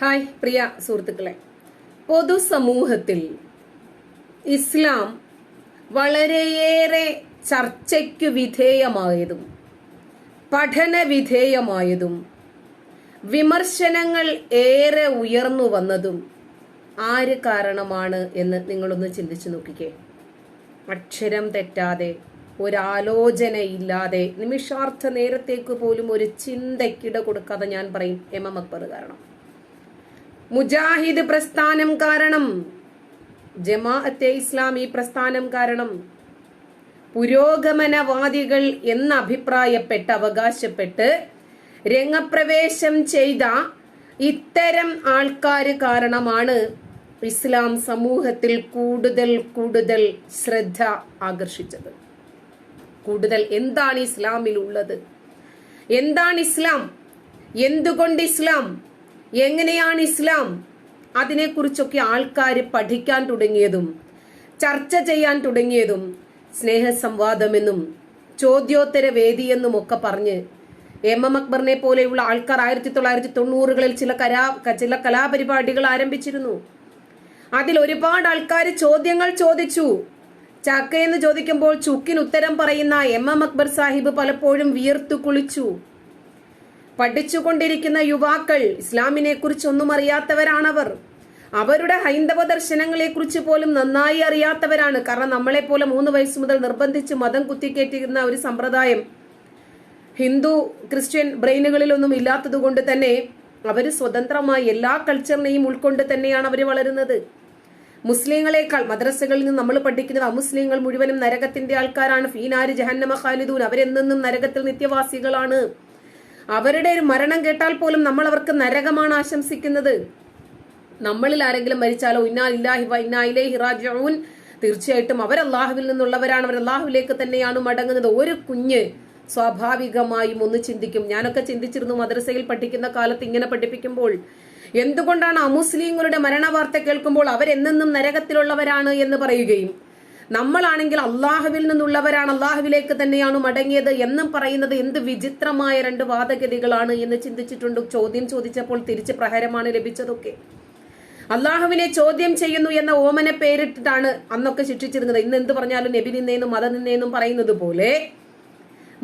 Hi പ്രിയ സുഹൃത്തുക്കളെ. പൊതുസമൂഹത്തിൽ ഇസ്ലാം വളരെയേറെ ചർച്ചയ്ക്കു വിധേയമായതും പഠന വിധേയമായതും വിമർശനങ്ങൾ ഏറെ ഉയർന്നു വന്നതും ആര് കാരണമാണ് എന്ന് നിങ്ങളൊന്ന് ചിന്തിച്ചു നോക്കിക്കേ. അക്ഷരം തെറ്റാതെ ഒരാലോചനയില്ലാതെ നിമിഷാർത്ഥ നേരത്തേക്ക് പോലും ഒരു ചിന്തയ്ക്കിട കൊടുക്കാതെ ഞാൻ പറയും എം എം അക്ബർ കാരണം. മുജാഹിദ് പ്രസ്ഥാനം കാരണം. ജമാഅത്തെ ഇസ്ലാമി പ്രസ്ഥാനം കാരണം. പുരോഗമനവാദികൾ എന്ന് അഭിപ്രായപ്പെട്ട് അവകാശപ്പെട്ട് രംഗപ്രവേശം ചെയ്ത ഇത്തരം ആൾക്കാർ കാരണമാണ് ഇസ്ലാം സമൂഹത്തിൽ കൂടുതൽ കൂടുതൽ ശ്രദ്ധ ആകർഷിച്ചത്. കൂടുതൽ എന്താണ് ഇസ്ലാമിൽ ഉള്ളത് എന്താണ് ഇസ്ലാം? എന്തുകൊണ്ട് ഇസ്ലാം? എങ്ങനെയാണ് ഇസ്ലാം? അതിനെക്കുറിച്ചൊക്കെ ആൾക്കാർ പഠിക്കാൻ തുടങ്ങിയതും ചർച്ച ചെയ്യാൻ തുടങ്ങിയതും സ്നേഹസംവാദമെന്നും ചോദ്യോത്തര വേദിയെന്നും ഒക്കെ പറഞ്ഞ് എം എം അക്ബറിനെ പോലെയുള്ള ആൾക്കാർ ആയിരത്തി തൊള്ളായിരത്തി തൊണ്ണൂറുകളിൽ ചില കലാ ചില കലാപരിപാടികൾ ആരംഭിച്ചിരുന്നു. അതിൽ ഒരുപാട് ആൾക്കാർ ചോദ്യങ്ങൾ ചോദിച്ചു. ചക്കയെന്ന് ചോദിക്കുമ്പോൾ ചുക്കിന് ഉത്തരം പറയുന്ന എം എം അക്ബർ സാഹിബ് പലപ്പോഴും വിയർത്തു കുളിച്ചു. പഠിച്ചുകൊണ്ടിരിക്കുന്ന യുവാക്കൾ ഇസ്ലാമിനെ കുറിച്ചൊന്നും അറിയാത്തവരാണവർ അവരുടെ ഹൈന്ദവ ദർശനങ്ങളെ കുറിച്ച് പോലും നന്നായി അറിയാത്തവരാണ്. കാരണം നമ്മളെ പോലെ മൂന്ന് വയസ്സ് മുതൽ നിർബന്ധിച്ച് മതം കുത്തിക്കേറ്റിരുന്ന ഒരു സമ്പ്രദായം ഹിന്ദു ക്രിസ്ത്യൻ ബ്രെയിനുകളിലൊന്നും ഇല്ലാത്തതുകൊണ്ട് തന്നെ അവർ സ്വതന്ത്രമായി എല്ലാ കൾച്ചറിനെയും ഉൾക്കൊണ്ട് തന്നെയാണ് അവർ വളരുന്നത്. മുസ്ലിങ്ങളെക്കാൾ മദ്രസകളിൽ നിന്ന് നമ്മൾ പഠിക്കുന്നത് അമുസ്ലിങ്ങൾ മുഴുവനും നരകത്തിന്റെ ആൾക്കാരാണ്. ഫീനാര് ജഹന്നമ ഖാലിദൂൻ അവരെന്നും നരകത്തിൽ നിത്യവാസികളാണ്. അവരുടെ ഒരു മരണം കേട്ടാൽ പോലും നമ്മൾ അവർക്ക് നരകമാണ് ആശംസിക്കുന്നത്. നമ്മളിൽ ആരെങ്കിലും മരിച്ചാലോ ഇന്നാ ഇല്ലാഹി ഇന്നാ റാജിഊൻ തീർച്ചയായിട്ടും അവർ അള്ളാഹുവിൽ നിന്നുള്ളവരാണ് അവർ അള്ളാഹുവിലേക്ക് തന്നെയാണ് മടങ്ങുന്നത്. ഒരു കുഞ്ഞ് സ്വാഭാവികമായും ഒന്ന് ചിന്തിക്കും. ഞാനൊക്കെ ചിന്തിച്ചിരുന്നു മദ്രസയിൽ പഠിക്കുന്ന കാലത്ത് ഇങ്ങനെ പഠിപ്പിക്കുമ്പോൾ എന്തുകൊണ്ടാണ് അമുസ്ലിങ്ങളുടെ മരണവാർത്ത കേൾക്കുമ്പോൾ അവരെന്നെന്നും നരകത്തിലുള്ളവരാണ് എന്ന് പറയുകയും നമ്മളാണെങ്കിൽ അള്ളാഹുവിൽ നിന്നുള്ളവരാണ് അള്ളാഹുവിലേക്ക് തന്നെയാണ് മടങ്ങിയത് എന്നും പറയുന്നത് എന്ത് വിചിത്രമായ രണ്ട് വാദഗതികളാണ് എന്ന് ചിന്തിച്ചിട്ടുണ്ട്. ചോദ്യം ചോദിച്ചപ്പോൾ തിരിച്ച് പ്രഹരമാണ് ലഭിച്ചതൊക്കെ. അള്ളാഹുവിനെ ചോദ്യം ചെയ്യുന്നു എന്ന ഓമനെ പേരിട്ടിട്ടാണ് അന്നൊക്കെ ശിക്ഷിച്ചിരുന്നത്. ഇന്ന് എന്ത് പറഞ്ഞാലും നബി നിന്നേന്നും മത നിന്നേന്നും പറയുന്നത് പോലെ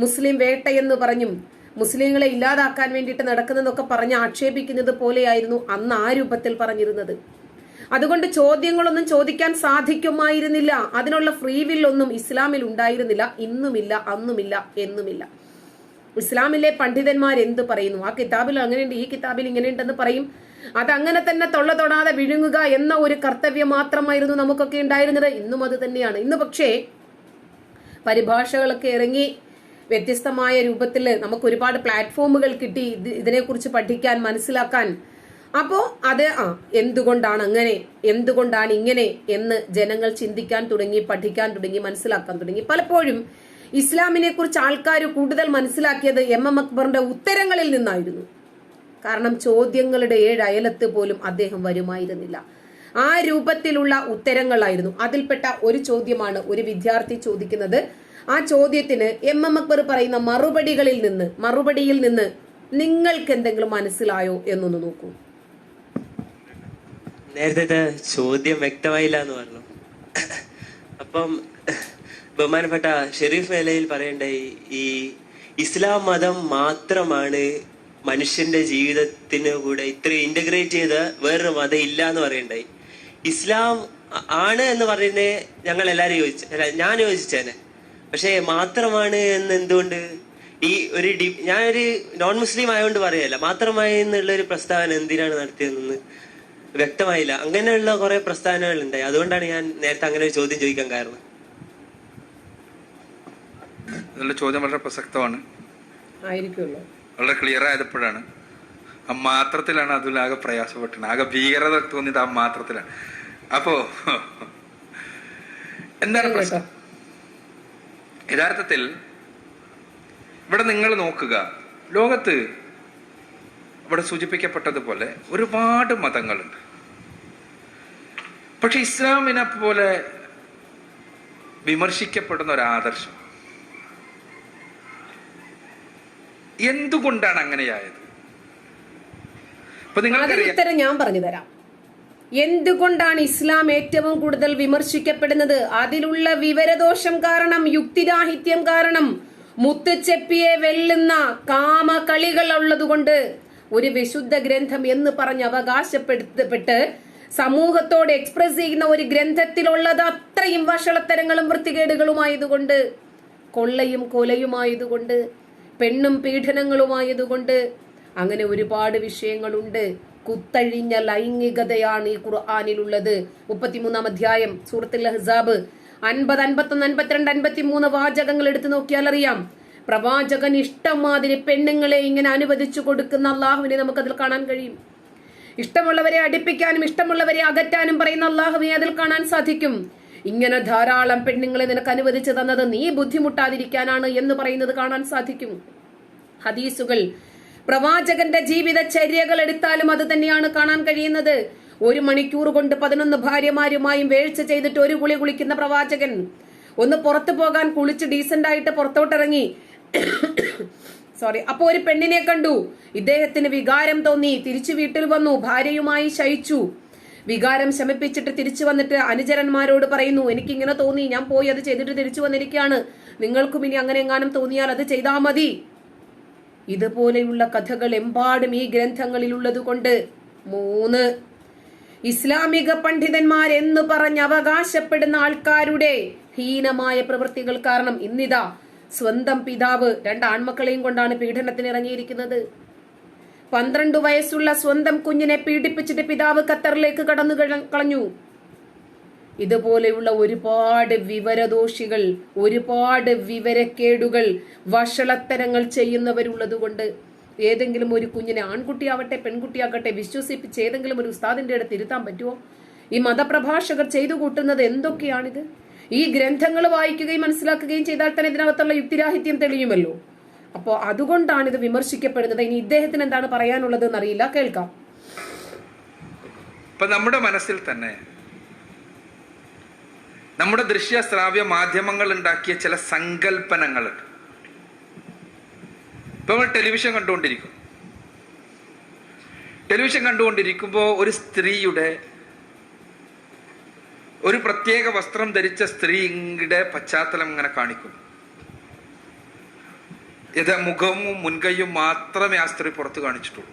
മുസ്ലിം വേട്ടയെന്ന് പറഞ്ഞും മുസ്ലിങ്ങളെ ഇല്ലാതാക്കാൻ വേണ്ടിയിട്ട് നടക്കുന്നതൊക്കെ പറഞ്ഞ് ആക്ഷേപിക്കുന്നത് പോലെയായിരുന്നു അന്ന് ആ രൂപത്തിൽ പറഞ്ഞിരുന്നത്. അതുകൊണ്ട് ചോദ്യങ്ങളൊന്നും ചോദിക്കാൻ സാധിക്കുമായിരുന്നില്ല. അതിനുള്ള ഫ്രീ വില്ലൊന്നും ഇസ്ലാമിൽ ഉണ്ടായിരുന്നില്ല. ഇന്നുമില്ല അന്നുമില്ല എന്നുമില്ല. ഇസ്ലാമിലെ പണ്ഡിതന്മാർ എന്ത് പറയുന്നു? ആ കിതാബിൽ അങ്ങനെയുണ്ട് ഈ കിതാബിൽ ഇങ്ങനെയുണ്ടെന്ന് പറയും. അത് അങ്ങനെ തന്നെ തൊള്ള തൊടാതെ വിഴുങ്ങുക എന്ന ഒരു കർത്തവ്യം മാത്രമായിരുന്നു നമുക്കൊക്കെ ഉണ്ടായിരുന്നത്. ഇന്നും അത് തന്നെയാണ്. ഇന്ന് പക്ഷേ പരിഭാഷകളൊക്കെ ഇറങ്ങി വ്യത്യസ്തമായ രൂപത്തിൽ നമുക്ക് ഒരുപാട് പ്ലാറ്റ്ഫോമുകൾ കിട്ടി. ഇത് ഇതിനെക്കുറിച്ച് പഠിക്കാൻ മനസ്സിലാക്കാൻ അപ്പോ അത് ആ എന്തുകൊണ്ടാണ് അങ്ങനെ എന്തുകൊണ്ടാണ് ഇങ്ങനെ എന്ന് ജനങ്ങൾ ചിന്തിക്കാൻ തുടങ്ങി പഠിക്കാൻ തുടങ്ങി മനസ്സിലാക്കാൻ തുടങ്ങി. പലപ്പോഴും ഇസ്ലാമിനെ കുറിച്ച് ആൾക്കാർ കൂടുതൽ മനസ്സിലാക്കിയത് എം എം അക്ബറിന്റെ ഉത്തരങ്ങളിൽ നിന്നായിരുന്നു. കാരണം ചോദ്യങ്ങളുടെ ഏഴ് അയലത്ത് പോലും അദ്ദേഹം വരുമായിരുന്നില്ല. ആ രൂപത്തിലുള്ള ഉത്തരങ്ങളായിരുന്നു. അതിൽപ്പെട്ട ഒരു ചോദ്യമാണ് ഒരു വിദ്യാർത്ഥി ചോദിക്കുന്നത്. ആ ചോദ്യത്തിന് എം എം അക്ബർ പറയുന്ന മറുപടികളിൽ നിന്ന് മറുപടിയിൽ നിന്ന് നിങ്ങൾക്ക് എന്തെങ്കിലും മനസ്സിലായോ എന്നൊന്ന് നോക്കൂ. നേരത്തെ ചോദ്യം വ്യക്തമായില്ല എന്ന് പറഞ്ഞു. അപ്പം ബഹുമാനപ്പെട്ട ഷെരീഫ് മേലയിൽ പറയേണ്ട ഈ ഇസ്ലാം മതം മാത്രമാണ് മനുഷ്യന്റെ ജീവിതത്തിന് കൂടെ ഇത്രയും ഇന്റഗ്രേറ്റ് ചെയ്ത വേറൊരു മതം ഇല്ല എന്ന് പറയണ്ടായി. ഇസ്ലാം ആണ് എന്ന് പറയുന്നത് ഞങ്ങൾ എല്ലാരും ചോദിച്ചു അല്ല ഞാൻ യോജിച്ചേനെ. പക്ഷേ മാത്രമാണ് എന്ന് എന്തുകൊണ്ട് ഈ ഒരു ഡി ഞാനൊരു നോൺ മുസ്ലിം ആയതുകൊണ്ട് പറയല്ല മാത്രമായി എന്നുള്ള ഒരു പ്രസ്താവന എന്തിനാണ് നടത്തിയതെന്ന് വ്യക്തമായില്ല. അങ്ങനെയുള്ള കുറെ പ്രസ്താവനകൾ ഉണ്ടായി അതുകൊണ്ടാണ് ഞാൻ നേരത്തെ അങ്ങനെ ഒരു ചോദ്യം ചോദിക്കാൻ കാരണം. നല്ല ചോദ്യം വളരെ പ്രസക്തമാണ്. ആയിരിക്കുമല്ലോ. വളരെ ക്ലിയർ ആയപ്പോഴാണ് ആ മാത്രത്തിലാണ് അതിൽ ആകെ പ്രയാസപ്പെട്ടത്. ആകെ ഭീകരത തോന്നിയത് ആ മാത്രത്തിലാണ്. അപ്പോ എന്താണ് പ്രശ്നം? യഥാർത്ഥത്തിൽ ഇവിടെ നിങ്ങൾ നോക്കുക. ലോകത്ത് ഇവിടെ സൂചിപ്പിക്കപ്പെട്ടതുപോലെ ഒരുപാട് മതങ്ങളുണ്ട്. പക്ഷെ ഇസ്ലാമിനെ പോലെ വിമർശിക്കപ്പെടുന്ന ഒരു ആദർശം. എന്തുകൊണ്ടാണ് അങ്ങനെയായത്? ഉത്തരം ഞാൻ പറഞ്ഞു തരാം. എന്തുകൊണ്ടാണ് ഇസ്ലാം ഏറ്റവും കൂടുതൽ വിമർശിക്കപ്പെടുന്നത്? അതിലുള്ള വിവരദോഷം കാരണം യുക്തിരാഹിത്യം കാരണം മുത്തുച്ചെപ്പിയെ വെല്ലുന്ന കാമകളികൾ ഉള്ളതുകൊണ്ട് ഒരു വിശുദ്ധ ഗ്രന്ഥം എന്ന് പറഞ്ഞ് അവകാശപ്പെടുത്തപ്പെട്ട് സമൂഹത്തോട് എക്സ്പ്രസ് ചെയ്യുന്ന ഒരു ഗ്രന്ഥത്തിലുള്ളത് അത്രയും വഷളത്തരങ്ങളും വൃത്തികേടുകളുമായതുകൊണ്ട് കൊള്ളയും കൊലയുമായതുകൊണ്ട് പെണ്ണും പീഡനങ്ങളുമായതുകൊണ്ട് അങ്ങനെ ഒരുപാട് വിഷയങ്ങളുണ്ട്. കുത്തഴിഞ്ഞ ലൈംഗികതയാണ് ഈ ഖുർആാനിലുള്ളത്. മുപ്പത്തിമൂന്നാം അധ്യായം സൂറത്തുൽ ഹസാബ് അൻപത് അൻപത്തൊന്ന് അൻപത്തിരണ്ട് അൻപത്തിമൂന്ന് വാചകങ്ങൾ എടുത്തു നോക്കിയാൽ അറിയാം. പ്രവാചകൻ ഇഷ്ടം മാതിരി പെണ്ണുങ്ങളെ ഇങ്ങനെ അനുവദിച്ചു കൊടുക്കുന്ന അള്ളാഹുവിനെ നമുക്കതിൽ കാണാൻ കഴിയും. ഇഷ്ടമുള്ളവരെ അടുപ്പിക്കാനും ഇഷ്ടമുള്ളവരെ അകറ്റാനും പറയുന്ന അള്ളാഹുവിനെ അതിൽ കാണാൻ സാധിക്കും. ഇങ്ങനെ ധാരാളം പെണ്ണുങ്ങളെ നിനക്ക് അനുവദിച്ചു തന്നത് നീ ബുദ്ധിമുട്ടാതിരിക്കാനാണ് എന്ന് പറയുന്നത് കാണാൻ സാധിക്കും. ഹദീസുകൾ പ്രവാചകന്റെ ജീവിത ചര്യകൾ എടുത്താലും അത് തന്നെയാണ് കാണാൻ കഴിയുന്നത്. ഒരു മണിക്കൂർ കൊണ്ട് പതിനൊന്ന് ഭാര്യമാരുമായും വേഴ്ച ചെയ്തിട്ട് ഒരു കുളി കുളിക്കുന്ന പ്രവാചകൻ. ഒന്ന് പുറത്തു പോകാൻ കുളിച്ച് ഡീസന്റ് ആയിട്ട് പുറത്തോട്ടിറങ്ങി. സോറി അപ്പൊ ഒരു പെണ്ണിനെ കണ്ടു. ഇദ്ദേഹത്തിന് വികാരം തോന്നി. തിരിച്ചു വീട്ടിൽ വന്നു. ഭാര്യയുമായി ശയിച്ചു. വികാരം ശമിപ്പിച്ചിട്ട് തിരിച്ചു വന്നിട്ട് അനുചരന്മാരോട് പറയുന്നു എനിക്ക് ഇങ്ങനെ തോന്നി. ഞാൻ പോയി അത് ചെയ്തിട്ട് തിരിച്ചു വന്നിരിക്കുകയാണ്. നിങ്ങൾക്കും ഇനി അങ്ങനെ എങ്ങാനും തോന്നിയാൽ അത് ചെയ്താൽ മതി. ഇതുപോലെയുള്ള കഥകൾ എമ്പാടും ഈ ഗ്രന്ഥങ്ങളിലുള്ളത് കൊണ്ട് മൂന്ന്. ഇസ്ലാമിക പണ്ഡിതന്മാർ എന്ന് പറഞ്ഞ് അവകാശപ്പെടുന്ന ആൾക്കാരുടെ ഹീനമായ പ്രവൃത്തികൾ കാരണം ഇന്നിതാ സ്വന്തം പിതാവ് രണ്ട് ആൺമക്കളെയും കൊണ്ടാണ് പീഡനത്തിന് ഇറങ്ങിയിരിക്കുന്നത് പന്ത്രണ്ട് വയസ്സുള്ള സ്വന്തം കുഞ്ഞിനെ പീഡിപ്പിച്ചിട്ട് പിതാവ് ഖത്തറിലേക്ക് കടന്നു കളഞ്ഞു. ഇതുപോലെയുള്ള ഒരുപാട് വിവരദോഷികൾ ഒരുപാട് വിവരക്കേടുകൾ വഷളത്തരങ്ങൾ ചെയ്യുന്നവരുള്ളതുകൊണ്ട് ഏതെങ്കിലും ഒരു കുഞ്ഞിനെ ആൺകുട്ടിയാവട്ടെ പെൺകുട്ടിയാകട്ടെ വിശ്വസിപ്പിച്ച് ഏതെങ്കിലും ഒരു ഉസ്താദിന്റെ അടുത്ത് ഇരുത്താൻ പറ്റുമോ? ഈ മതപ്രഭാഷകർ ചെയ്തു കൂട്ടുന്നത് എന്തൊക്കെയാണിത്? ഈ ഗ്രന്ഥങ്ങൾ വായിക്കുകയും മനസ്സിലാക്കുകയും ചെയ്താൽ തന്നെ ഇതിനകത്തുള്ള യുക്തിരാഹിത്യം തെളിയുമല്ലോ. അപ്പോൾ അതുകൊണ്ടാണ് ഇത് വിമർശിക്കപ്പെടുന്നത്. ഇനി ഇദ്ദേഹത്തിന് എന്താണ് പറയാനുള്ളത് എന്നറിയില്ല. കേൾക്കാം. ഇപ്പൊ നമ്മുടെ മനസ്സിൽ തന്നെ നമ്മുടെ ദൃശ്യ ശ്രാവ്യ മാധ്യമങ്ങൾ ഉണ്ടാക്കിയ ചില സങ്കല്പനങ്ങളുണ്ട് ഇപ്പൊ നമ്മൾ ടെലിവിഷൻ കണ്ടുകൊണ്ടിരിക്കും ടെലിവിഷൻ കണ്ടുകൊണ്ടിരിക്കുമ്പോൾ ഒരു സ്ത്രീയുടെ ഒരു പ്രത്യേക വസ്ത്രം ധരിച്ച സ്ത്രീയുടെ പശ്ചാത്തലം ഇങ്ങനെ കാണിക്കുന്നു ഇത് മുഖവും മുൻകൈയും മാത്രമേ ആ സ്ത്രീ പുറത്ത് കാണിച്ചിട്ടുള്ളൂ.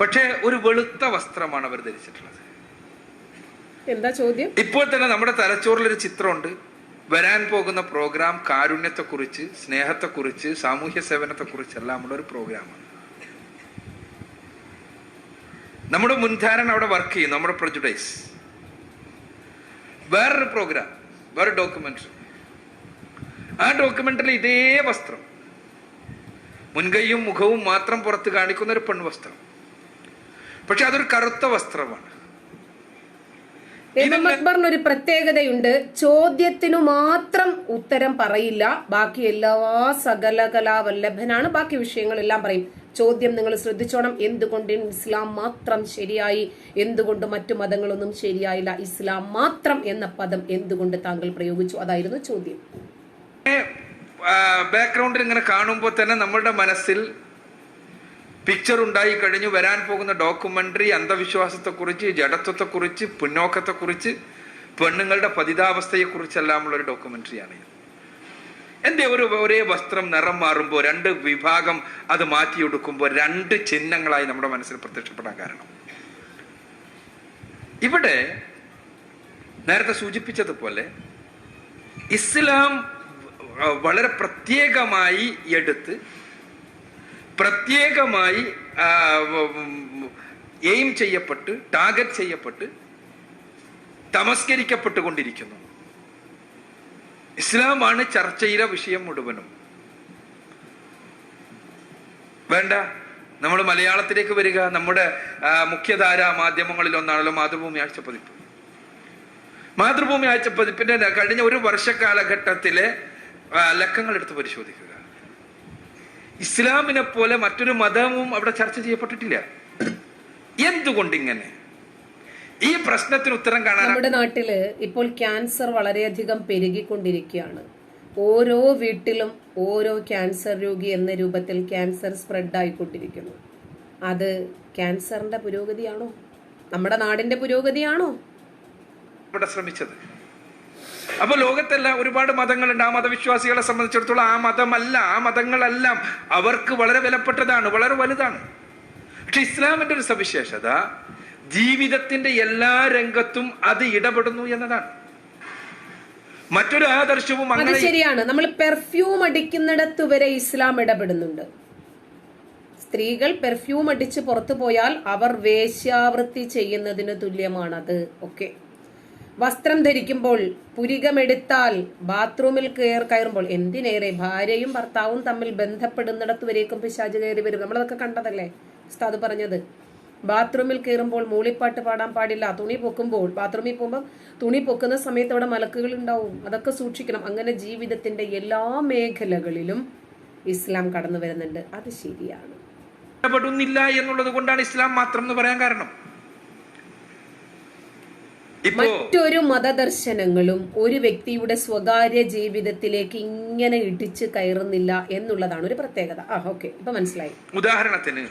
പക്ഷേ ഒരു വെളുത്ത വസ്ത്രമാണ് അവർ ധരിച്ചിട്ടുള്ളത്. എന്താ ചോദ്യം? ഇപ്പോൾ തന്നെ നമ്മുടെ തലച്ചോറിലൊരു ചിത്രമുണ്ട്. വരാൻ പോകുന്ന പ്രോഗ്രാം കാരുണ്യത്തെക്കുറിച്ച് സ്നേഹത്തെക്കുറിച്ച് സാമൂഹ്യ സേവനത്തെക്കുറിച്ച് നമ്മുടെ ഒരു പ്രോഗ്രാമാണ്. നമ്മുടെ മുൻധാരണ അവിടെ വർക്ക് ചെയ്യും. നമ്മുടെ പ്രൊജുഡൈസ് വേറൊരു പ്രോഗ്രാം വേറെ ഡോക്യുമെന്ററി ആ ഡോക്യുമെന്ററിൽ ഇതേ വസ്ത്രം. മുൻകൈയും മുഖവും മാത്രം പുറത്ത് കാണിക്കുന്ന ഒരു പെൺവസ്ത്രം. പക്ഷെ അതൊരു കറുത്ത വസ്ത്രമാണ്. അക്ബറിന് ഒരു പ്രത്യേകതയുണ്ട്. ചോദ്യത്തിനു മാത്രം ഉത്തരം പറയില്ല. ബാക്കി എല്ലാ സകല കലാവല്ലഭനാണ് ബാക്കി വിഷയങ്ങളെല്ലാം പറയും. ചോദ്യം നിങ്ങൾ ശ്രദ്ധിച്ചോണം. എന്തുകൊണ്ട് ഇസ്ലാം മാത്രം ശരിയായി? എന്തുകൊണ്ട് മറ്റു മതങ്ങളൊന്നും ശരിയായില്ല? ഇസ്ലാം മാത്രം എന്ന പദം എന്തുകൊണ്ട് താങ്കൾ പ്രയോഗിച്ചു? അതായിരുന്നു ചോദ്യം. ബാക്ക്ഗ്രൗണ്ടിൽ ഇങ്ങനെ കാണുമ്പോൾ തന്നെ നമ്മളുടെ മനസ്സിൽ പിക്ചർ ഉണ്ടായി കഴിഞ്ഞു. വരാൻ പോകുന്ന ഡോക്യുമെന്ററി അന്ധവിശ്വാസത്തെക്കുറിച്ച് ജഡത്വത്തെക്കുറിച്ച് പിന്നോക്കത്തെക്കുറിച്ച് പെണ്ണുങ്ങളുടെ പതിതാവസ്ഥയെക്കുറിച്ചെല്ലാമുള്ള ഒരു ഡോക്യുമെന്ററിയാണ് ഇത്. എന്റെ ഒരു ഒരേ വസ്ത്രം നിറം മാറുമ്പോൾ രണ്ട് വിഭാഗം അത് മാറ്റിയെടുക്കുമ്പോൾ രണ്ട് ചിഹ്നങ്ങളായി നമ്മുടെ മനസ്സിൽ പ്രത്യക്ഷപ്പെടാൻ കാരണം. ഇവിടെ നേരത്തെ സൂചിപ്പിച്ചതുപോലെ ഇസ്ലാം വളരെ പ്രത്യേകമായി എടുത്ത് പ്രത്യേകമായി എയിം ചെയ്യപ്പെട്ട് ടാർഗറ്റ് ചെയ്യപ്പെട്ട് തമസ്കരിക്കപ്പെട്ടുകൊണ്ടിരിക്കുന്നു. ഇസ്ലാമാണ് ചർച്ചയിലെ വിഷയം മുഴുവനും. വേണ്ട നമ്മൾ മലയാളത്തിലേക്ക് വരിക. നമ്മുടെ മുഖ്യധാര മാധ്യമങ്ങളിൽ ഒന്നാണല്ലോ മാതൃഭൂമി ആഴ്ചപ്പതിപ്പ്. മാതൃഭൂമി ആഴ്ചപ്പതിപ്പിന്റെ പതിപ്പിന്റെ കഴിഞ്ഞ ഒരു വർഷക്കാലഘട്ടത്തിലെ കാലഘട്ടത്തിലെ ലക്കങ്ങൾ എടുത്ത് പരിശോധിക്കുക. ഇസ്ലാമിനെ പോലെ മറ്റൊരു മതവും അവിടെ ചർച്ച ചെയ്യപ്പെട്ടിട്ടില്ല. എന്തുകൊണ്ട് ഇങ്ങനെ? ഈ പ്രശ്നത്തിന് ഉത്തരം കാണാൻ നമ്മുടെ നാട്ടിൽ ഇപ്പോൾ ക്യാൻസർ വളരെയധികം പെരുകിക്കൊണ്ടിരിക്കുകയാണ്. ഓരോ വീട്ടിലും ഓരോ ക്യാൻസർ രോഗി എന്ന രൂപത്തിൽ ക്യാൻസർ സ്പ്രെഡ് ആയിക്കൊണ്ടിരിക്കുന്നു അത് ക്യാൻസറിന്റെ പുരോഗതിയാണോ? നമ്മുടെ നാടിന്റെ പുരോഗതിയാണോ? ഇവിടെ ശ്രമിച്ചത്. അപ്പൊ ലോകത്തെല്ലാം ഒരുപാട് മതങ്ങളുണ്ട്. ആ മതവിശ്വാസികളെ സംബന്ധിച്ചിടത്തോളം ആ മതമല്ല ആ മതങ്ങളെല്ലാം അവർക്ക് വളരെ വിലപ്പെട്ടതാണ് വളരെ വലുതാണ്. പക്ഷെ ഇസ്ലാമിന്റെ ഒരു സവിശേഷത ജീവിതത്തിന്റെ എല്ലാ രംഗത്തും അത് ഇടപെടുന്നു എന്നതാണ്. മറ്റൊരു ആദർശവും അങ്ങനെ ശരിയാണ്. നമ്മൾ പെർഫ്യൂം അടിക്കുന്നിടത്ത് വരെ ഇസ്ലാം ഇടപെടുന്നുണ്ട്. സ്ത്രീകൾ പെർഫ്യൂം അടിച്ച് പുറത്തു പോയാൽ അവർ വേശ്യാവൃത്തി ചെയ്യുന്നതിന് തുല്യമാണത്. ഓക്കെ. വസ്ത്രം ധരിക്കുമ്പോൾ പുരികമെടുത്താൽ ബാത്റൂമിൽ കയർ കയറുമ്പോൾ എന്തിനേറെ ഭാര്യയും ഭർത്താവും തമ്മിൽ ബന്ധപ്പെടുന്നിടത്ത് വരേക്കും പിശാജ് കയറി വരും. നമ്മളതൊക്കെ കണ്ടതല്ലേ? ഉസ്താദ് പറഞ്ഞത്. ബാത്റൂമിൽ കയറുമ്പോൾ മൂളിപ്പാട്ട് പാടാൻ പാടില്ല. തുണി പൊക്കുമ്പോൾ ബാത്റൂമിൽ പോകുമ്പോൾ തുണി പൊക്കുന്ന സമയത്ത് അവിടെ മലക്കുകൾ ഉണ്ടാവും. അതൊക്കെ സൂക്ഷിക്കണം. അങ്ങനെ ജീവിതത്തിന്റെ എല്ലാ മേഖലകളിലും ഇസ്ലാം കടന്നു വരുന്നുണ്ട്. അത് ശരിയാണ്. ഇഷ്ടപ്പെടുന്നില്ല എന്നുള്ളത് കൊണ്ടാണ് ഇസ്ലാം മാത്രം എന്ന് പറയാൻ കാരണം. മറ്റൊരു മതദർശനങ്ങളും ഒരു വ്യക്തിയുടെ സ്വകാര്യ ജീവിതത്തിലേക്ക് ഇങ്ങനെ ഇടിച്ച് കയറുന്നില്ല എന്നുള്ളതാണ് ഒരു പ്രത്യേകത. ആ ഓക്കെ. ഇപ്പൊ മനസ്സിലായി. ഉദാഹരണത്തിന്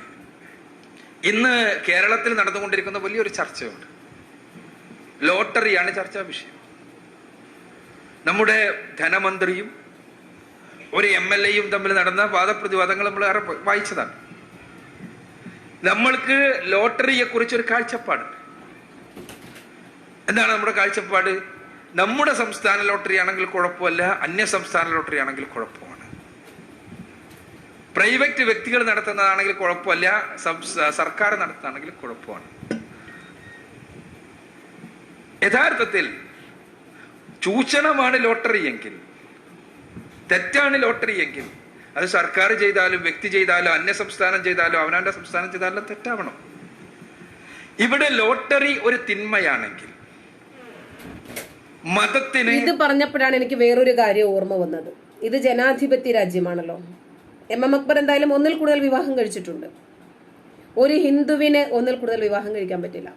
ഇന്ന് കേരളത്തിൽ നടന്നുകൊണ്ടിരിക്കുന്ന വലിയൊരു ചർച്ചയുണ്ട്. ലോട്ടറിയാണ് ചർച്ചാ വിഷയം. നമ്മുടെ ധനമന്ത്രിയും ഒരു എം എൽ എയും തമ്മിൽ നടന്ന വാദപ്രതിവാദങ്ങൾ നമ്മൾ വായിച്ചതാണ്. നമ്മൾക്ക് ലോട്ടറിയെ കുറിച്ച് ഒരു കാഴ്ചപ്പാടുണ്ട് എന്താണ് നമ്മുടെ കാഴ്ചപ്പാട്? നമ്മുടെ സംസ്ഥാന ലോട്ടറി ആണെങ്കിൽ കുഴപ്പമല്ല അന്യ സംസ്ഥാന ലോട്ടറി ആണെങ്കിൽ കുഴപ്പമാണ് പ്രൈവറ്റ് വ്യക്തികൾ നടത്തുന്നതാണെങ്കിൽ കുഴപ്പമില്ല. സർക്കാർ നടത്തുന്നതാണെങ്കിൽ കുഴപ്പമാണ്. യഥാർത്ഥത്തിൽ ചൂഷണമാണ് ലോട്ടറി എങ്കിൽ തെറ്റാണ് ലോട്ടറി എങ്കിൽ അത് സർക്കാർ ചെയ്താലും വ്യക്തി ചെയ്താലും അന്യ സംസ്ഥാനം ചെയ്താലും അവനാന്റെ സംസ്ഥാനം ചെയ്താലും തെറ്റാവണം. ഇവിടെ ലോട്ടറി ഒരു തിന്മയാണെങ്കിൽ മതത്തിന് ഇത് പറഞ്ഞപ്പോഴാണ് എനിക്ക് വേറൊരു കാര്യം ഓർമ്മ വന്നത്. ഇത് ജനാധിപത്യ രാജ്യമാണല്ലോ. എം എം അക്ബർ എന്തായാലും ഒന്നിൽ കൂടുതൽ വിവാഹം കഴിച്ചിട്ടുണ്ട്. ഒരു ഹിന്ദുവിന് ഒന്നിൽ കൂടുതൽ വിവാഹം കഴിക്കാൻ പറ്റില്ല.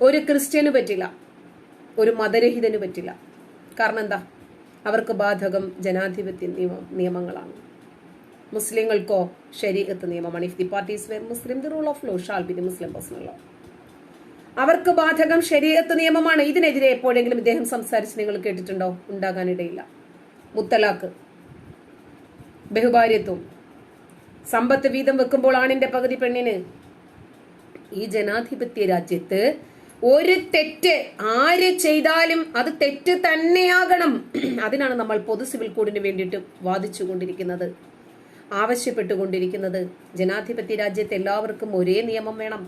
ഒരു ക്രിസ്ത്യന് പറ്റില്ല. ഒരു മതരഹിതന് പറ്റില്ല. കാരണം എന്താ? അവർക്ക് ബാധകം ജനാധിപത്യ നിയമ നിയമങ്ങളാണ്. മുസ്ലിങ്ങൾക്കോ ശരീഅത്ത് നിയമമാണ്. If the parties were Muslim the rule of law shall be the Muslim personal law അവർക്ക് ബാധകം ശരീരത്ത് നിയമമാണ്. ഇതിനെതിരെ എപ്പോഴെങ്കിലും ഇദ്ദേഹം സംസാരിച്ച് നിങ്ങൾ കേട്ടിട്ടുണ്ടോ? ഉണ്ടാകാനിടയില്ല. മുത്തലാഖ്. ബഹുഭാര്യത്വം. സമ്പത്ത് വീതം വെക്കുമ്പോൾ ആണിന്റെ പകുതി പെണ്ണിന്. ഈ ജനാധിപത്യ രാജ്യത്ത് ഒരു തെറ്റ് ആര് ചെയ്താലും അത് തെറ്റ് തന്നെയാകണം. അതിനാണ് നമ്മൾ പൊതു സിവിൽ കോഡിന് വേണ്ടിയിട്ട് വാദിച്ചു കൊണ്ടിരിക്കുന്നത് ആവശ്യപ്പെട്ടുകൊണ്ടിരിക്കുന്നത്. ജനാധിപത്യ രാജ്യത്ത് എല്ലാവർക്കും ഒരേ നിയമം വേണം.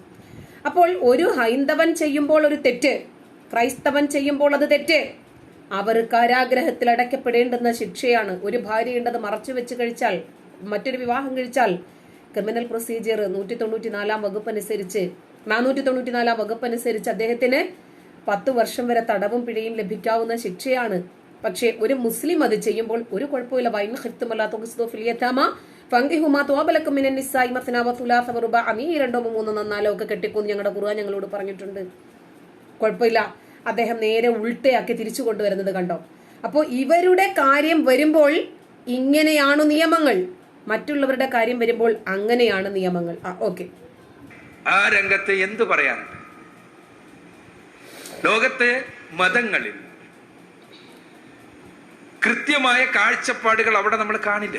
അപ്പോൾ ഒരു ഹൈന്ദവൻ ചെയ്യുമ്പോൾ ഒരു തെറ്റ് ക്രൈസ്തവൻ ചെയ്യുമ്പോൾ അത് തെറ്റ് അവർ കാരാഗ്രഹത്തിൽ അടയ്ക്കപ്പെടേണ്ടുന്ന ശിക്ഷയാണ്. ഒരു ഭാര്യയുണ്ടത് മറച്ചു വെച്ച് കഴിച്ചാൽ മറ്റൊരു വിവാഹം കഴിച്ചാൽ ക്രിമിനൽ പ്രൊസീജിയർ നൂറ്റി തൊണ്ണൂറ്റി നാലാം വകുപ്പ് അനുസരിച്ച് നാനൂറ്റി തൊണ്ണൂറ്റി നാലാം വകുപ്പ് അനുസരിച്ച് അദ്ദേഹത്തിന് പത്ത് വർഷം വരെ തടവും പിഴയും ലഭിക്കാവുന്ന ശിക്ഷയാണ്. പക്ഷേ ഒരു മുസ്ലിം അത് ചെയ്യുമ്പോൾ ഒരു കുഴപ്പമില്ല വൈൻ രണ്ടോ മൂന്നോ നന്നാലോ ഒക്കെ കെട്ടിക്കൂന്ന് ഞങ്ങളുടെ ഖുർആൻ ഞങ്ങളോട് പറഞ്ഞിട്ടുണ്ട്. കുഴപ്പമില്ല. അദ്ദേഹം നേരെ ഉൾട്ടയാക്കി തിരിച്ചു കൊണ്ടുവരുന്നത് കണ്ടോ? അപ്പോൾ ഇവരുടെ കാര്യം വരുമ്പോൾ ഇങ്ങനെയാണ് നിയമങ്ങൾ. മറ്റുള്ളവരുടെ കാര്യം വരുമ്പോൾ അങ്ങനെയാണ് നിയമങ്ങൾ. ആ ഓക്കെ. ആ രംഗത്ത് എന്തു പറയാനുണ്ട് ലോകത്തെ മതങ്ങളിൽ കൃത്യമായ കാഴ്ചപ്പാടുകൾ അവിടെ നമ്മൾ കാണില്ല.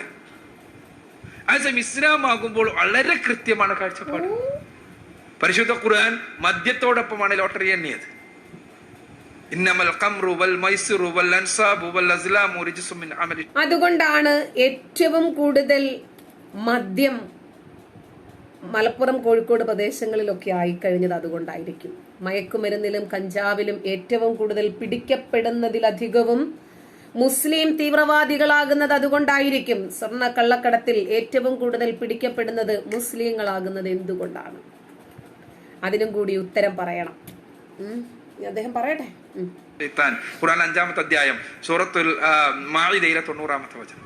അതേസമയം ഇസ്ലാം ആകുമ്പോൾ വളരെ കൃത്യമാണ് കാഴ്ചപ്പാട് പരിശുദ്ധ ഖുർആൻ മദ്യത്തോടൊപ്പമാണ് ലോട്ടറി എണ്ണിയത്. അതുകൊണ്ടാണ് ഏറ്റവും കൂടുതൽ മദ്യം മലപ്പുറം കോഴിക്കോട് പ്രദേശങ്ങളിലൊക്കെ ആയിക്കഴിഞ്ഞത് അതുകൊണ്ടായിരിക്കും. മയക്കുമരുന്നിലും കഞ്ചാവിലും ഏറ്റവും കൂടുതൽ പിടിക്കപ്പെടുന്നതിലധികവും മുസ്ലിം തീവ്രവാദികളാകുന്നത് അതുകൊണ്ടായിരിക്കും. സ്വർണ കള്ളക്കടത്തിൽ ഏറ്റവും കൂടുതൽ പിടിക്കപ്പെടുന്നത് മുസ്ലിങ്ങളാകുന്നത് എന്തുകൊണ്ടാണ്? അതിനും കൂടി ഉത്തരം പറയണം. അദ്ദേഹം പറയട്ടെ. ഖുർആൻ അഞ്ചാമത്തെ അധ്യായം സൂറത്തുൽ ആ, മാഇദയിലെ തൊണ്ണൂറാമത്തെ വചനം.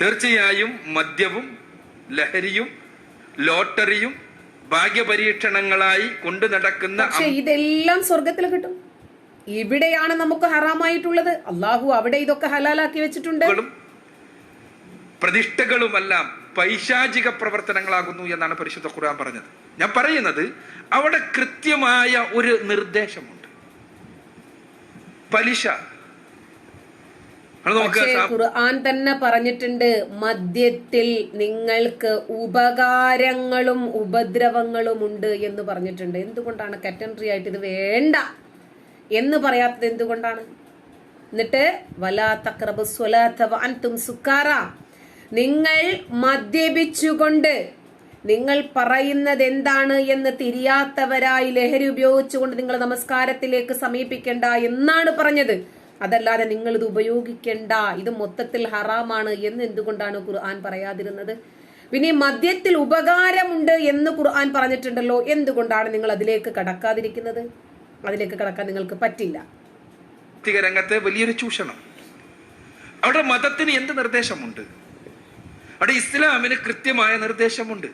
തീർച്ചയായും മദ്യവും ലഹരിയും ലോട്ടറിയും ഭാഗ്യപരീക്ഷണങ്ങളായി കൊണ്ടു നടക്കുന്ന പക്ഷെ ഇതെല്ലാം സ്വർഗത്തിൽ കിട്ടും. ഇവിടെയാണ് നമുക്ക് ഹറാമായിട്ടുള്ളത്. അള്ളാഹു അവിടെ ഇതൊക്കെ ഹലാലാക്കി വെച്ചിട്ടുണ്ട്. പ്രതിഷ്ഠകളുമെല്ലാം പൈശാചിക പ്രവർത്തനങ്ങളാകുന്നു എന്നാണ് പരിശുദ്ധ ഖുർആൻ പറഞ്ഞത്. ഞാൻ പറയുന്നത് അവിടെ കൃത്യമായ ഒരു നിർദ്ദേശമുണ്ട്. പലിശ. ഖുർആൻ തന്നെ പറഞ്ഞിട്ടുണ്ട് മദ്യത്തിൽ നിങ്ങൾക്ക് ഉപകാരങ്ങളും ഉപദ്രവങ്ങളും ഉണ്ട് എന്ന് പറഞ്ഞിട്ടുണ്ട്. എന്തുകൊണ്ടാണ് കറ്റൻട്രി ആയിട്ട് ഇത് വേണ്ട എന്ന് പറയാത്തത് എന്തുകൊണ്ടാണ്? എന്നിട്ട് വലാ തക്രബ് സ്വലാ സുക്കാറ. നിങ്ങൾ മദ്യപിച്ചുകൊണ്ട് നിങ്ങൾ പറയുന്നത് എന്താണ് എന്ന് തിരിയാത്തവരായി ലഹരി ഉപയോഗിച്ചുകൊണ്ട് നിങ്ങൾ നമസ്കാരത്തിലേക്ക് സമീപിക്കേണ്ട എന്നാണ് പറഞ്ഞത്. അതല്ലാതെ നിങ്ങൾ ഇത് ഉപയോഗിക്കേണ്ട. ഇത് മൊത്തത്തിൽ ഹറാമാണ് എന്ന് എന്തുകൊണ്ടാണ് ഖുർആൻ പറയാതിരുന്നത്? പിന്നെ മദ്യത്തിൽ ഉപകാരമുണ്ട് എന്ന് ഖുർആൻ പറഞ്ഞിട്ടുണ്ടല്ലോ. എന്തുകൊണ്ടാണ് നിങ്ങൾ അതിലേക്ക് കടക്കാതിരിക്കുന്നത്? അതിലേക്ക് കടക്കാൻ നിങ്ങൾക്ക് പറ്റില്ല. രംഗത്തെ വലിയൊരു ചൂഷണം. അവിടെ മതത്തിന് എന്ത് നിർദ്ദേശമുണ്ട്? അവിടെ ഇസ്ലാമിന് കൃത്യമായ നിർദ്ദേശമുണ്ട്.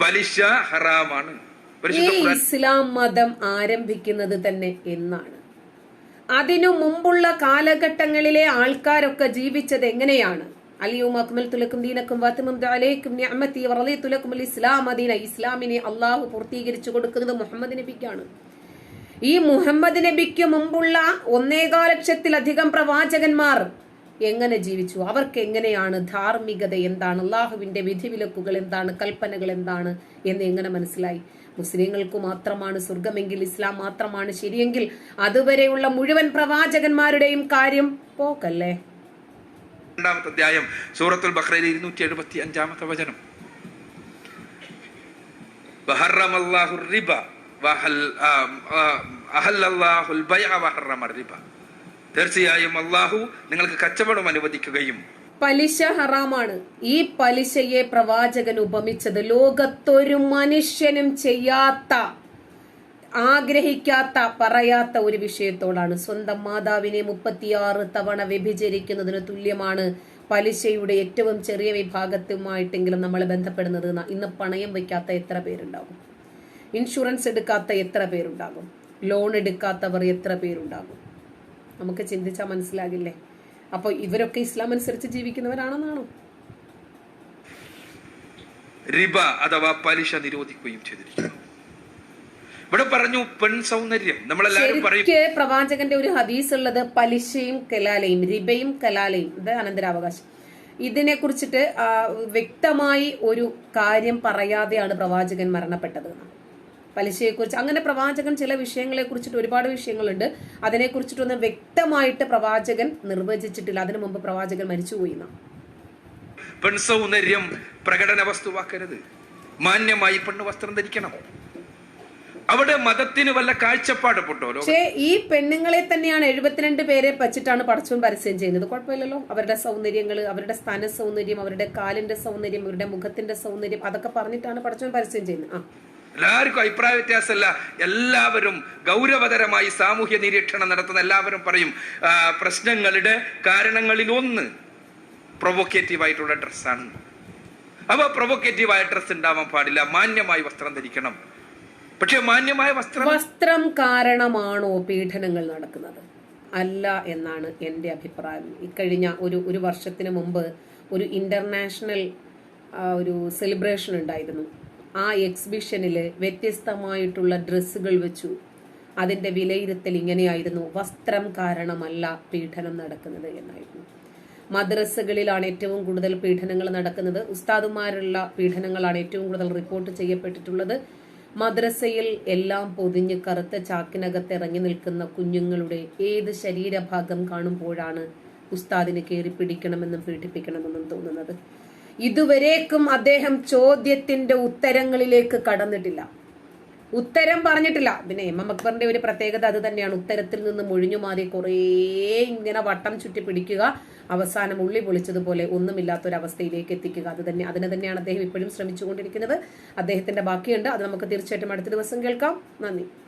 പലിശ ഹറാമാണ്. ഇസ്ലാം മതം ആരംഭിക്കുന്നത് തന്നെ എന്നാണ്. അതിനു മുമ്പുള്ള കാലഘട്ടങ്ങളിലെ ആൾക്കാരൊക്കെ ജീവിച്ചത് എങ്ങനെയാണ്? അലിയും അക്മൽ തുലക്കും ദീനക്കും വാത്തുമും അലൈക്കും നിഅമതി വറളീതു ലക്കും അൽ ഇസ്ലാം അദീന. ഇസ്ലാമിനെ അള്ളാഹു പൂർത്തീകരിച്ചു കൊടുക്കുന്നത് മുഹമ്മദ് നബിക്കാണ്. ഈ മുഹമ്മദ് നബിക്ക് മുമ്പുള്ള ഒന്നേകാ ലക്ഷത്തിലധികം പ്രവാചകന്മാർ എങ്ങനെ ജീവിച്ചു? അവർക്ക് എങ്ങനെയാണ്? ധാർമ്മികത എന്താണ്? അള്ളാഹുവിന്റെ വിധിവിലക്കുകൾ എന്താണ്? കൽപ്പനകൾ എന്താണ്? എന്ന് എങ്ങനെ മനസ്സിലായി? മുസ്ലിങ്ങൾക്ക് മാത്രമാണ് സ്വർഗമെങ്കിൽ ഇസ്ലാം മാത്രമാണ് ശരിയെങ്കിൽ അതുവരെയുള്ള മുഴുവൻ പ്രവാചകന്മാരുടെയും കാര്യം പോക്കല്ലേ? രണ്ടാമത്തെ അധ്യായം സൂറത്തുൽ ബഖറയിൽ ഇരുന്നൂറ്റി എഴുപത്തി അഞ്ചാമത്തെ വചനം അഹല്ലല്ലാഹുൽ ബൈഅ വഹറമ റിബ. തീർച്ചയായും അള്ളാഹു നിങ്ങൾക്ക് കച്ചവടം അനുവദിക്കുകയും പലിശ ഹറാമാണ്. ഈ പലിശയെ പ്രവാചകൻ ഉപമിച്ചത്. ലോകത്തൊരു മനുഷ്യനും ചെയ്യാത്ത ആഗ്രഹിക്കാത്ത പറയാത്ത ഒരു വിഷയത്തോടാണ്. സ്വന്തം മാതാവിനെ മുപ്പത്തിയാറ് തവണ വ്യഭിചരിക്കുന്നതിന് തുല്യമാണ് പലിശയുടെ ഏറ്റവും ചെറിയ വിഭാഗത്തുമായിട്ടെങ്കിലും നമ്മൾ ബന്ധപ്പെടുന്നത്. ഇന്ന് പണയം വയ്ക്കാത്ത എത്ര പേരുണ്ടാകും? ഇൻഷുറൻസ് എടുക്കാത്ത എത്ര പേരുണ്ടാകും? ലോൺ എടുക്കാത്തവർ എത്ര പേരുണ്ടാകും? നമുക്ക് ചിന്തിച്ചാൽ മനസ്സിലാകില്ലേ? അപ്പോൾ ഇവരൊക്കെ ഇസ്ലാം അനുസരിച്ച് ജീവിക്കുന്നവരാണെന്നാണോ? റിബ അഥവാ പലിശ നിരോധിക്കുകയും ചെയ്തിരിക്കുന്നു. ഇവിടെ പറഞ്ഞു പെൺ സൗന്ദര്യം. നമ്മളെല്ലാവരും പറയും പ്രവാചകന്റെ ഒരു ഹദീസ് ഉള്ളത് പലിശയും കലാലയും റിബയും കലാലയും. ഇത് അനന്തരാവകാശം. ഇതിനെ കുറിച്ചിട്ട് വ്യക്തമായി ഒരു കാര്യം പറയാതെയാണ് പ്രവാചകൻ മരണപ്പെട്ടത്. പലിശയെക്കുറിച്ച് അങ്ങനെ പ്രവാചകൻ ചില വിഷയങ്ങളെ കുറിച്ചിട്ട് ഒരുപാട് വിഷയങ്ങളുണ്ട്. അതിനെ കുറിച്ചിട്ടൊന്നും വ്യക്തമായിട്ട് പ്രവാചകൻ നിർവചിച്ചിട്ടില്ല. അതിനു മുമ്പ് പ്രവാചകൻ മരിച്ചുപോയി പെൺസൗന്ദര്യം പെൺ സൗന്ദര്യം പ്രകടന വസ്തുവാക്കരുത് മാന്യമായി പെണ്ണ് വസ്ത്രം ധരിക്കണം. അവിടെ മതത്തിന് വല്ല കാഴ്ചപ്പാട് പെട്ടോ പക്ഷേ ഈ പെണ്ണുങ്ങളെ തന്നെയാണ് എഴുപത്തിരണ്ട് പേരെ വച്ചിട്ടാണ് പടച്ചവൻ പരസ്യം ചെയ്യുന്നത്. കുഴപ്പമില്ലല്ലോ. അവരുടെ സൗന്ദര്യങ്ങൾ അവരുടെ സ്ഥാന സൗന്ദര്യം അവരുടെ കാലിന്റെ സൗന്ദര്യം അവരുടെ മുഖത്തിന്റെ സൗന്ദര്യം അതൊക്കെ പറഞ്ഞിട്ടാണ് പടച്ചവൻ പരസ്യം ചെയ്യുന്നത്. ആ. എല്ലാവർക്കും അഭിപ്രായ വ്യത്യാസമല്ല. എല്ലാവരും ഗൗരവതരമായി സാമൂഹ്യ നിരീക്ഷണം നടത്തുന്ന എല്ലാവരും പറയും പ്രശ്നങ്ങളുടെ കാരണങ്ങളിൽ ഒന്ന് പ്രൊവോക്കേറ്റീവ് ആയിട്ടുള്ള ഡ്രസ്സാണ് പ്രൊവോക്കേറ്റീവ് പ്രൊവോക്കേറ്റീവായ ഡ്രസ്സ് ഉണ്ടാവാൻ പാടില്ല. മാന്യമായി വസ്ത്രം ധരിക്കണം. പക്ഷെ മാന്യമായ വസ്ത്രം വസ്ത്രം കാരണമാണോ പീഡനങ്ങൾ നടക്കുന്നത്? അല്ല എന്നാണ് എന്റെ അഭിപ്രായം. ഇക്കഴിഞ്ഞ ഒരു ഒരു വർഷത്തിന് മുമ്പ് ഒരു ഇന്റർനാഷണൽ ഒരു സെലിബ്രേഷൻ ഉണ്ടായിരുന്നു. ആ എക്സിബിഷനിൽ വ്യത്യസ്തമായിട്ടുള്ള ഡ്രസ്സുകൾ വെച്ചു. അതിന്റെ വിലയിരുത്തൽ ഇങ്ങനെയായിരുന്നു. വസ്ത്രം കാരണമല്ല പീഡനം നടക്കുന്നത് എന്നായിരുന്നു. മദ്രസകളിലാണ് ഏറ്റവും കൂടുതൽ പീഡനങ്ങൾ നടക്കുന്നത്. ഉസ്താദുമാരുള്ള പീഡനങ്ങളാണ് ഏറ്റവും കൂടുതൽ റിപ്പോർട്ട് ചെയ്യപ്പെട്ടിട്ടുള്ളത്. മദ്രസയിൽ എല്ലാം പൊതിഞ്ഞ് കറുത്ത ചാക്കിനകത്ത് ഇറങ്ങി നിൽക്കുന്ന കുഞ്ഞുങ്ങളുടെ ഏത് ശരീരഭാഗം കാണുമ്പോഴാണ് ഉസ്താദിന് കയറി പിടിക്കണമെന്നും പീഡിപ്പിക്കണമെന്നും തോന്നുന്നത്? ഇതുവരേക്കും അദ്ദേഹം ചോദ്യത്തിന്റെ ഉത്തരങ്ങളിലേക്ക് കടന്നിട്ടില്ല. ഉത്തരം പറഞ്ഞിട്ടില്ല. പിന്നെ എം എം അക്ബറിന്റെ ഒരു പ്രത്യേകത അത് തന്നെയാണ്. ഉത്തരത്തിൽ നിന്ന് ഒഴിഞ്ഞു മാറി കുറേ ഇങ്ങനെ വട്ടം ചുറ്റി പിടിക്കുക അവസാനം ഉള്ളി പൊളിച്ചതുപോലെ ഒന്നുമില്ലാത്തൊരവസ്ഥയിലേക്ക് എത്തിക്കുക. അത് തന്നെ അതിനെ തന്നെയാണ് അദ്ദേഹം ഇപ്പോഴും ശ്രമിച്ചുകൊണ്ടിരിക്കുന്നത്. അദ്ദേഹത്തിന്റെ ബാക്കിയുണ്ട്. അത് നമുക്ക് തീർച്ചയായിട്ടും അടുത്ത ദിവസം കേൾക്കാം. നന്ദി.